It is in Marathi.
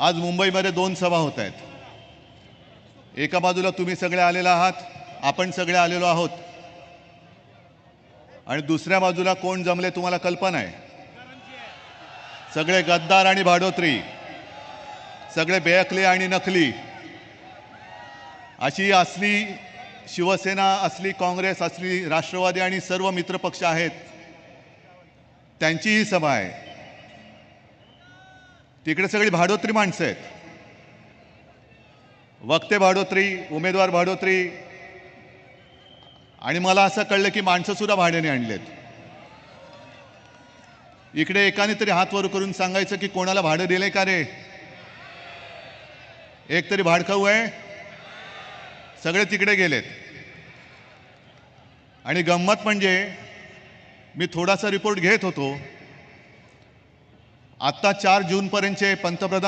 आज मुंबईमध्ये दोन सभा होत आहेत. एका बाजूला तुम्ही सगळे आलेला आहात आपण सगळे आलेलो आहोत. आणि दुसऱ्या बाजूला कोण जमले तुम्हाला कल्पना आहे? सगळे गद्दार आणि भाडोत्री सगळे बेअकले आणि नकली. अशी असली शिवसेना असली काँग्रेस असली राष्ट्रवादी आणि सर्व मित्रपक्ष आहेत त्यांचीही सभा आहे. तिकडे सगळी भाडोत्री माणसं आहेत. वक्ते भाडोत्री उमेदवार भाडोत्री. आणि मला असं कळलं की माणसं सुद्धा भाड्याने आणलेत. इकडे एकाने तरी हात वर करून सांगायचं की कोणाला भाडं दिले का रे? एक तरी भाडखाऊ आहे. सगळे तिकडे गेलेत. आणि गंमत म्हणजे मी थोडासा रिपोर्ट घेत होतो. आत्ता चार जूनपर्यंतचे पंतप्रधान